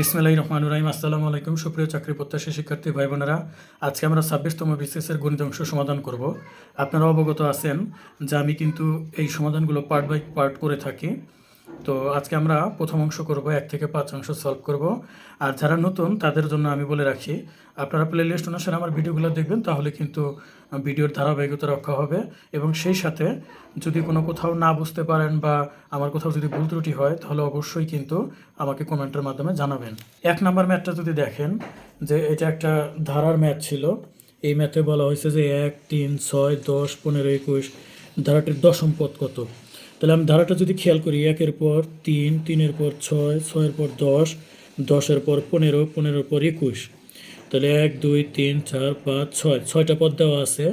বিসমিল্লাহ রহমান রাহিম। আসসালামু আলাইকুম। সুপ্রিয় চাকরি প্রত্যাশী শিক্ষার্থী ভাই বোনেরা আজকে আমরা ছাব্বিশতম বিসিএসের গণিত অংশ সমাধান করব। আপনারা অবগত আছেন যে আমি কিন্তু এই সমাধানগুলো পার্ট বাই পার্ট করে থাকি। তো আজকে আমরা প্রথম অংশ করব, এক থেকে পাঁচ অংশ সলভ করব। আর যারা নতুন, তাদের জন্য আমি বলে রাখি আপনারা প্লে লিস্ট অনুসারে আমার ভিডিওগুলো দেখবেন, তাহলে কিন্তু ভিডিওর ধারাবাহিকতা রক্ষা হবে। এবং সেই সাথে যদি কোনো কোথাও না বুঝতে পারেন বা আমার কোথাও যদি ভুল ত্রুটি হয়, তাহলে অবশ্যই কিন্তু আমাকে কমেন্টের মাধ্যমে জানাবেন। এক নাম্বার ম্যাথটা যদি দেখেন, যে এটা একটা ধারার ম্যাথ ছিল। এই ম্যাথে বলা হয়েছে যে এক, তিন, ছয়, দশ, পনেরো, একুশ, ধারাটির দশম পদ কত? তাহলে আমি ধারাটা যদি খেয়াল করি, একের পর তিন, তিনের পর ছয়, ছয়ের পর দশ, দশের পর পনেরো, পনেরোর পর একুশ। তাহলে এক, দুই, তিন, চার, পাঁচ, ছয়। ছয়টা পদ দেওয়া আছে।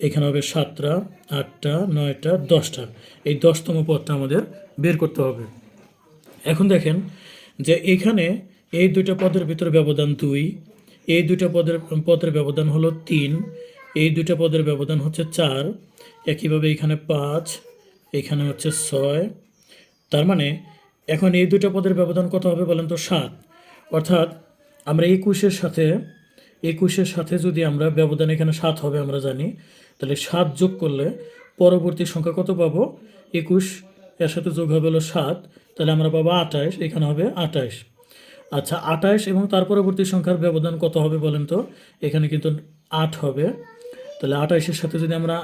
এখানে হবে সাতটা, আটটা, নয়টা, দশটা। এই দশতম পদটা আমাদের বের করতে হবে। এখন দেখেন যে এখানে এই দুইটা পদের ভিতরে ব্যবধান দুই, এই দুইটা পদের পদের ব্যবধান হলো তিন, এই দুইটা পদের ব্যবধান হচ্ছে চার। একইভাবে এখানে পাঁচ এখানে হচ্ছে ছয়। তার মানে এখন এই দুইটা পদের ব্যবধান কত হবে বলেন তো? সাত। অর্থাৎ আমরা একুশের সাথে একুশের সাথে যদি আমরা ব্যবধান এখানে সাত হবে আমরা জানি, তাহলে সাত যোগ করলে পরবর্তী সংখ্যা কত পাবো? একুশ, এর সাথে যোগ হবে হলো সাত, তাহলে আমরা পাবো আঠাশ, এখানে হবে আঠাশ। আচ্ছা আঠাশ এবং তার পরবর্তী সংখ্যার ব্যবধান কত হবে বলেন তো? এখানে কিন্তু আট হবে। তাহলে আঠাশের সাথে যদি আমরা,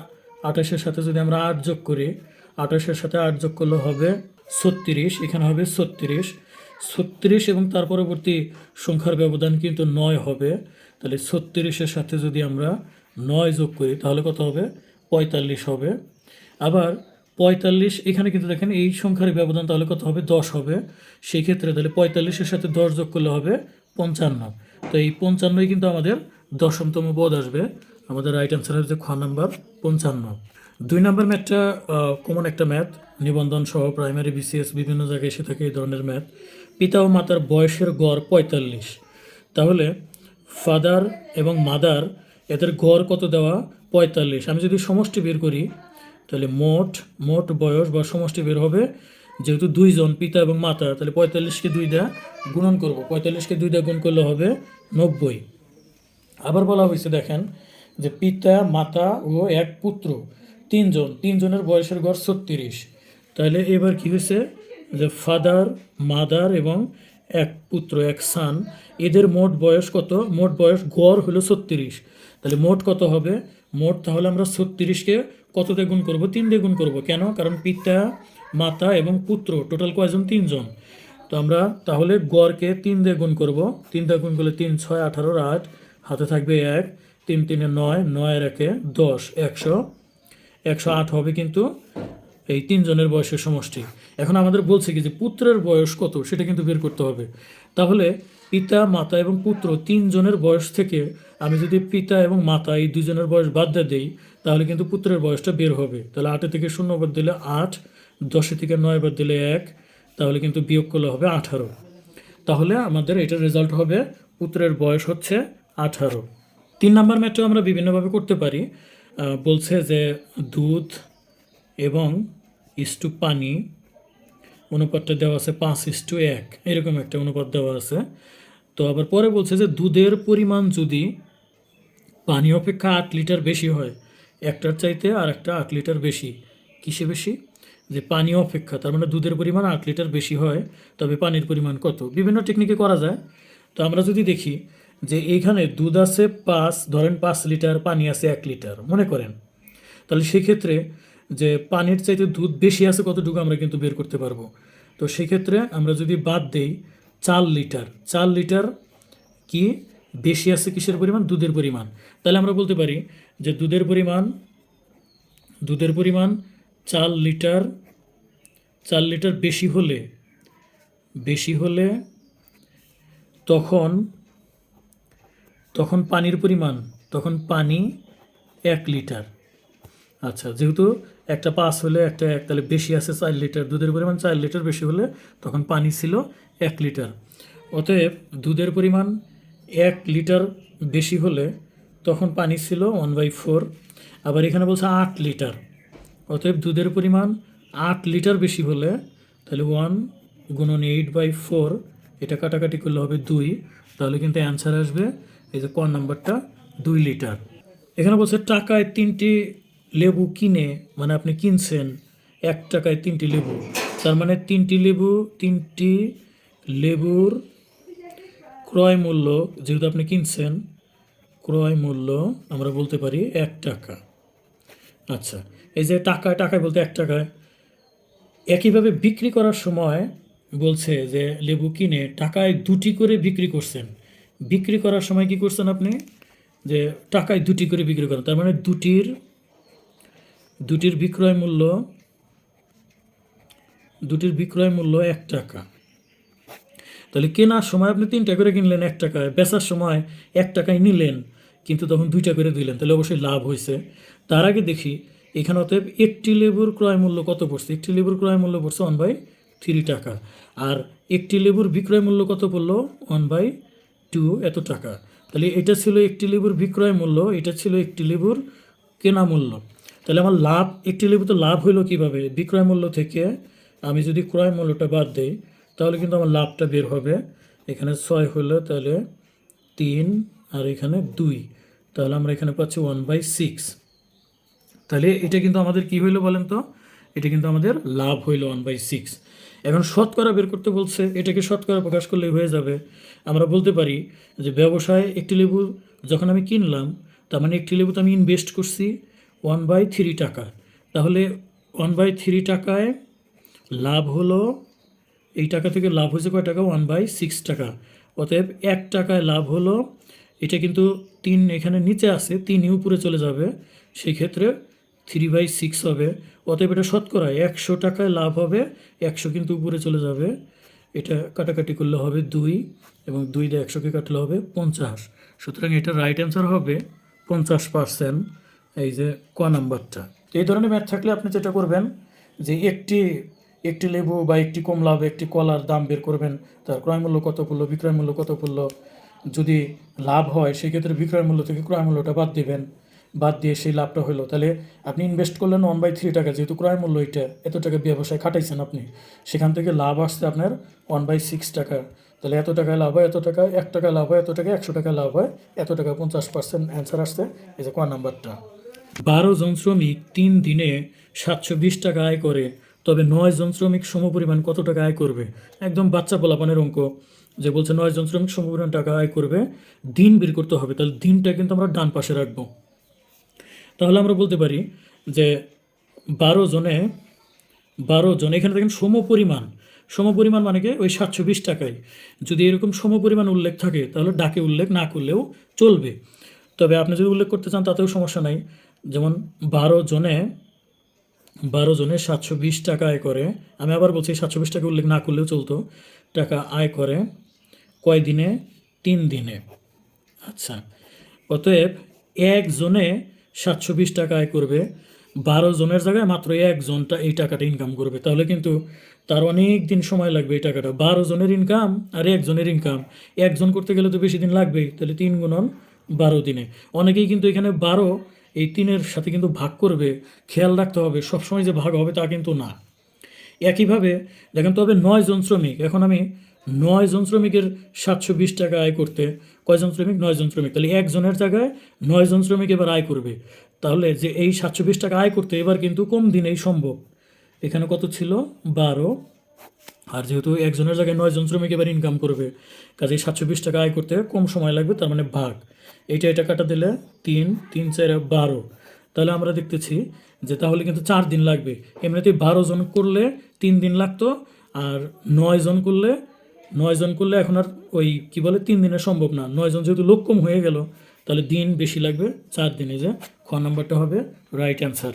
আঠাশের সাথে যদি আমরা আট যোগ করি আঠাশের সাথে আট যোগ করলে হবে ছত্রিশ, এখানে হবে ছত্রিশ। ছত্রিশ এবং তার পরবর্তী সংখ্যার ব্যবধান কিন্তু নয় হবে। তাহলে ছত্রিশের সাথে যদি আমরা নয় যোগ করি, তাহলে কত হবে? পঁয়তাল্লিশ হবে। আবার পঁয়তাল্লিশ, এখানে কিন্তু দেখেন এই সংখ্যার ব্যবধান তাহলে কত হবে? দশ হবে। সেই ক্ষেত্রে তাহলে পঁয়তাল্লিশের সাথে দশ যোগ করলে হবে পঞ্চান্ন। তো এই পঞ্চান্নই কিন্তু আমাদের দশমতম পদ আসবে। আমাদের রাইট অ্যান্সার হচ্ছে খ নাম্বার পঞ্চান্ন। দুই নাম্বার ম্যাথটা কমন একটা ম্যাথ নিবন্ধন সহ প্রাইমারি বিসিএস বিভিন্ন জায়গায় এসে থাকে এই ধরনের ম্যাথ পিতা ও মাতার বয়সের গড় পঁয়তাল্লিশ। তাহলে ফাদার এবং মাদার এদের গড় কত দেওয়া? পঁয়তাল্লিশ। আমি যদি সমষ্টি বের করি, তাহলে মোট মোট বয়স বা সমষ্টি বের হবে, যেহেতু দুইজন, পিতা এবং মাতা, তাহলে পঁয়তাল্লিশকে দুই দা গুণন করব। পঁয়তাল্লিশকে দুই দা গুণ করলে হবে নব্বই। আবার বলা হয়েছে, দেখেন, যে পিতা, মাতা ও এক পুত্র। তিনজন, তিনজনের বয়সের গড় ছত্রিশ। তাহলে এবার কি হয়েছে? যে ফাদার মাদার এবং এক পুত্র, এক সান এদের মোট বয়স কত? মোট বয়স গড় হলো ছত্রিশ। তাহলে মোট কত হবে? মোট তাহলে আমরা ছত্রিশকে কত দিয়ে করব? তিন দিয়ে গুণ করব। কেন? কারণ পিতা, মাতা এবং পুত্র টোটাল কয়জন? তিনজন। তো আমরা তাহলে গড়কে তিন দিয়ে গুণ করব। তিন দিয়ে গুণ করলে তিন, ছয়, আঠারোর আট, হাতে থাকবে এক, তিন, তিনে নয়, নয়ের একে দশ, একশো একশো আট হবে কিন্তু এই তিনজনের বয়সের সমষ্টি। এখন আমাদের বলছে কি যে পুত্রের বয়স কত, সেটা কিন্তু বের করতে হবে। তাহলে পিতা, মাতা এবং পুত্র তিনজনের বয়স থেকে আমি যদি পিতা এবং মাতা এই দুজনের বয়স বাদ দিয়ে দিই, তাহলে কিন্তু পুত্রের বয়সটা বের হবে। তাহলে আটে থেকে শূন্য বাদ দিলে আট, দশে থেকে নয় বাদ দিলে এক, তাহলে কিন্তু বিয়োগ করলে হবে আঠারো। তাহলে আমাদের এটার রেজাল্ট হবে, পুত্রের বয়স হচ্ছে আঠারো। তিন নাম্বার ম্যাথটাও আমরা বিভিন্নভাবে করতে পারি। বলছে যে দুধ এবং ইস্টু পানি, অনুপাতটা দেওয়া আছে পাঁচ ইস্টু এক। এরকম একটা অনুপাত দেওয়া আছে। তো আবার পরে বলছে যে দুধের পরিমাণ যদি পানি অপেক্ষা আট লিটার বেশি হয়, একটার চাইতে আর একটা আট লিটার বেশি। কিসে বেশি? যে পানি অপেক্ষা, তার মানে দুধের পরিমাণ আট লিটার বেশি হয়, তবে পানির পরিমাণ কত? বিভিন্ন টেকনিকে করা যায়। তো আমরা যদি দেখি যে এইখানে দুধ আছে পাঁচ, ধরেন পাঁচ লিটার, পানি আছে এক লিটার, মনে করেন। তাহলে সেক্ষেত্রে যে পানির চাইতে দুধ বেশি আছে কতটুকু আমরা কিন্তু বের করতে পারব। তো সেক্ষেত্রে আমরা যদি বাদ দেই চার লিটার চার লিটার কি বেশি আছে কিসের পরিমাণ? দুধের পরিমাণ। তাহলে আমরা বলতে পারি যে দুধের পরিমাণ দুধের পরিমাণ চার লিটার চার লিটার বেশি হলে বেশি হলে তখন তখন পানির পরিমাণ, তখন পানি এক লিটার। আচ্ছা যেহেতু একটা পাঁচ হলে একটা এক, তাহলে বেশি আছে চার লিটার, দুধের পরিমাণ চার লিটার বেশি হলে তখন পানি ছিল এক লিটার। অতএব দুধের পরিমাণ এক লিটার বেশি হলে তখন পানি ছিল ওয়ান বাই ফোর আবার এখানে বলছে আট লিটার। অতএব দুধের পরিমাণ আট লিটার বেশি হলে তাহলে ওয়ান গুণন এইট বাই ফোর এটা কাটাকাটি করলে হবে দুই, তাহলে কিন্তু অ্যান্সার আসবে এই যে ক নাম্বারটা, দুই লিটার। এখানে বলছে, টাকায় তিনটি লেবু কিনে মানে আপনি কিনছেন, এক টাকায় তিনটি লেবু। তার মানে তিনটি লেবু, তিনটি লেবুর ক্রয় মূল্য, যেহেতু আপনি কিনছেন, ক্রয় মূল্য আমরা বলতে পারি এক টাকা। আচ্ছা এই যে টাকায় টাকায় বলতে এক টাকায়। একইভাবে বিক্রি করার সময় বলছে যে লেবু কিনে, টাকায় দুটি করে বিক্রি করছেন। বিক্রি করার সময় কি করছেন আপনি? যে টাকায় দুটি করে বিক্রি করেন। তার মানে দুটির দুটির বিক্রয় মূল্য, দুটির বিক্রয় মূল্য এক টাকা। তাহলে কেনার সময় আপনি তিনটা করে কিনলেন এক টাকায়, বেচার সময় এক টাকায় নিলেন, কিন্তু তখন দুইটা করে দিলেন। তাহলে অবশ্যই লাভ হয়েছে। তার আগে দেখি, এখানে অতএব একটি লেবুর ক্রয় মূল্য কত পড়ছে? একটি লেবুর ক্রয় মূল্য পড়ছে ওয়ান বাই থ্রি টাকা। আর একটি লেবুর বিক্রয় মূল্য কত পড়ল? ওয়ান বাই টু এত টাকা? তাহলে এটা ছিল একটি লেবুর বিক্রয় মূল্য, এটা ছিল একটি লেবুর কেনা মূল্য। তাহলে আমার লাভ, একটি লেবু তো লাভ হইল কীভাবে? বিক্রয় মূল্য থেকে আমি যদি ক্রয় মূল্যটা বাদ দিই, তাহলে কিন্তু আমার লাভটা বের হবে। এখানে ছয় হলো তাহলে তিন আর এখানে দুই। তাহলে আমরা এখানে পাচ্ছি ওয়ান বাই সিক্স তাহলে এটা কিন্তু আমাদের কি হইল বলেন তো? এটা কিন্তু আমাদের লাভ হইল ওয়ান বাই সিক্স এখন শতকরা বের করতে বলছে, এটাকে শতকরা প্রকাশ করলে হয়ে যাবে। আমরা বলতে পারি যে ব্যবসায় একটি লেবু যখন আমি কিনলাম, তার মানে একটি লেবু তো আমি ইনভেস্ট করছি ওয়ান বাই থ্রি টাকা। তাহলে ওয়ান বাই থ্রি টাকায় লাভ হলো, এই টাকা থেকে লাভ হয়েছে কয় টাকা? ওয়ান বাই সিক্স টাকা। অতএব এক টাকায় লাভ হলো, এটা কিন্তু তিন এখানে নিচে আছে, তিনই উপরে চলে যাবে। সেই ক্ষেত্রে থ্রি বাই সিক্স হবে। অতএব এটা শতকরা একশো টাকায় লাভ হবে, একশো কিন্তু উপরে চলে যাবে। এটা কাটাকাটি করলে হবে দুই এবং দুই দিয়ে একশোকে কাটলে হবে পঞ্চাশ। সুতরাং এটা রাইট অ্যান্সার হবে পঞ্চাশ পার্সেন্ট এই যে ক নাম্বারটা। এই ধরনের ম্যাথ থাকলে আপনি যেটা করবেন, যে একটি একটি লেবু বা একটি কমলা বা একটি কলার দাম বের করবেন, তার ক্রয় মূল্য কত পড়ল, বিক্রয় মূল্য কত পড়ল, যদি লাভ হয় সেক্ষেত্রে বিক্রয় মূল্য থেকে ক্রয় মূল্যটা বাদ দিবেন। বাদ দিয়ে সেই লাভটা হলো তাহলে আপনি ইনভেস্ট করলেন ওয়ান বাই থ্রি টাকা, যেহেতু ক্রয় মূল্য এটা, এত টাকা ব্যবসায় খাটাইছেন আপনি, সেখান থেকে লাভ আসছে আপনার ওয়ান বাই সিক্স টাকা। তাহলে এত টাকায় লাভ হয়, এত টাকা, এক টাকা লাভ হয়, এত টাকা, একশো টাকা লাভ হয়, এত টাকা পঞ্চাশ পার্সেন্ট অ্যান্সার আসছে, এই যে ক নাম্বারটা। বারো জন শ্রমিক তিন দিনে সাতশো বিশ টাকা আয় করে, তবে নয় জন শ্রমিক সমপরিমাণ কত টাকা আয় করবে? একদম বাচ্চা পোলাপানের অঙ্ক, যে বলছে নয় জন শ্রমিক সমপরিমাণ টাকা আয় করবে, দিন বের করতে হবে। তাহলে দিনটা কিন্তু আমরা ডান পাশে রাখব। তাহলে আমরা বলতে পারি যে বারো জনে, বারো জন, এখানে দেখেন সম পরিমাণ সম পরিমাণ মানে কি? ওই সাতশো বিশ টাকায়। যদি এরকম সমপরিমাণ উল্লেখ থাকে, তাহলে ডাকে উল্লেখ, না করলেও চলবে। তবে আপনি যদি উল্লেখ করতে চান, তাতেও সমস্যা নাই। যেমন বারো জনে বারো জনে সাতশো বিশ টাকা আয় করে। আমি আবার বলছি, সাতশো বিশ টাকা উল্লেখ না করলেও চলতো। টাকা আয় করে কয় দিনে? তিন দিনে। আচ্ছা। অতএব একজনে সাতশো বিশ টাকা আয় করবে। বারো জনের জায়গায় মাত্র একজনটা এই টাকাটা ইনকাম করবে। তাহলে কিন্তু তার অনেক দিন সময় লাগবে এই টাকাটা। বারো জনের ইনকাম আর একজনের ইনকাম একজন করতে গেলে তো বেশি দিন লাগবেই। তাহলে তিন গুণন বারো দিনে। অনেকেই কিন্তু এখানে বারো এই তিনের সাথে কিন্তু ভাগ করবে। খেয়াল রাখতে হবে, সবসময় যে ভাগ হবে তা কিন্তু না। একইভাবে দেখেন তবে নয় জন শ্রমিক। এখন আমি নয় জন শ্রমিকের সাতশো বিশ টাকা আয় করতে কয়জন শ্রমিক? নয় জন শ্রমিক। তাহলে একজনের জায়গায় নয় জন শ্রমিক এবার আয় করবে। তাহলে যে এই সাতশো বিশ টাকা আয় করতে এবার কিন্তু কম দিনেই সম্ভব। এখানে কত ছিল? বারো। আর যেহেতু একজনের জায়গায় নয় জন শ্রমিক এবার ইনকাম করবে, কাজে সাতশো বিশ টাকা আয় করতে কম সময় লাগবে, তার মানে ভাগ। এইটা এটা কাটা দিলে তিন তিন চার বারো। তাহলে আমরা দেখতেছি যে তাহলে কিন্তু চার দিন লাগবে। এমনিতে বারো জন করলে তিন দিন লাগতো, আর নয় জন করলে নয় জন করলে এখন আর ওই, কি বলে, তিন দিনে সম্ভব না। নয় জন যেহেতু লোক কম হয়ে গেল, তাহলে দিন বেশি লাগবে, চার দিনে যে খ নাম্বারটা হবে রাইট অ্যান্সার